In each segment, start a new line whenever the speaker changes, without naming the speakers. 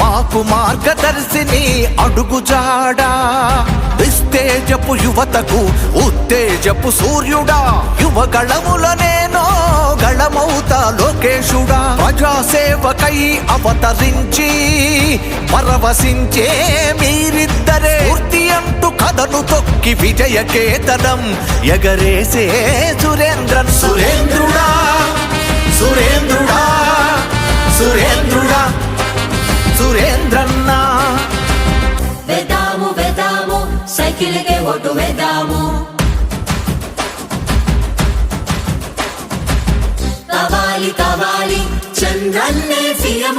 మాకు మార్గదర్శిని అడుగుజాడా? విస్తేజపు యువతకు ఉత్తేజపు సూర్యుడా? యువగళముల నేనో గళమౌత లోకేశుడా? ప్రజాసేవకై అవతరించి పరవశించే మీరిద్దరే. పూర్తి అంటూ కథను తొక్కి విజయ కేతనం ఎగరేసే సురేంద్రన్. సురేంద్రుడా!
సైకిల్కే ఓటు వేద్దాము. కావాలి కావాలి చంద్రన్నే సీఎం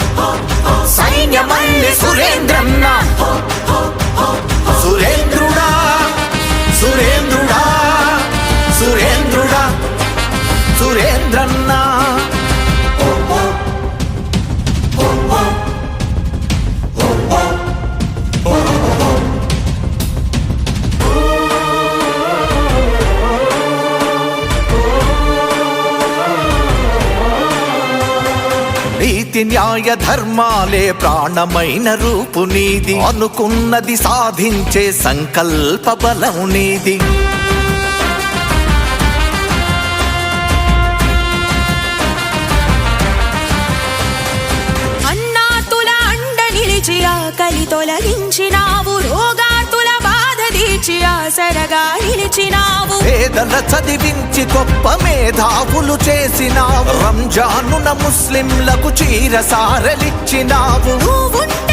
సైన్యమల్లి సురేంద్రన్న సురేంద్ర నీతి న్యాయ ధర్మాలే ప్రాణమైన రూపు నీది. అనుకున్నది సాధించే సంకల్ప బలం నీది.
అన్నాతుల అండ తీర్చి ఆసరగా నిలిచినావు.
పేదల చదివించి గొప్ప మేధావులు చేసినావు. రంజానున ముస్లింలకు చీర సారలిచ్చినావు.
నువ్వుంటే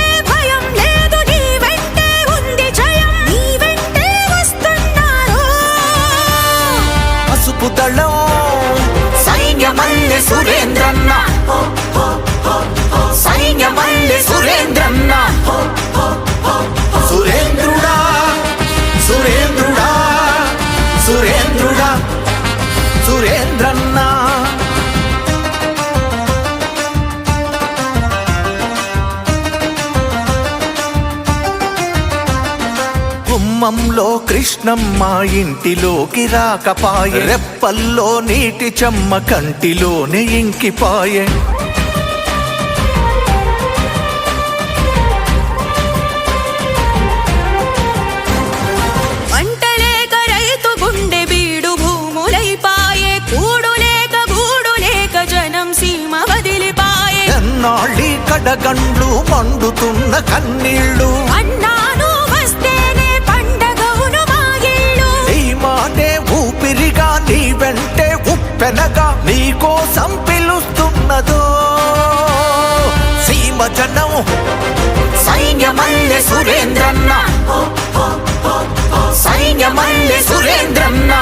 గుమ్మంలో కృష్ణమ్మ ఇంటిలోకి రాకపాయే. రెప్పల్లో నీటి చెమ్మ కంటిలోనే ఇంకిపాయే.
పంట లేక రైతు
కోసం పిలుస్తున్నదో సీమ జనం సైన్యమల్లె సురేంద్రన్న. సైన్యమల్లె సురేంద్రన్న.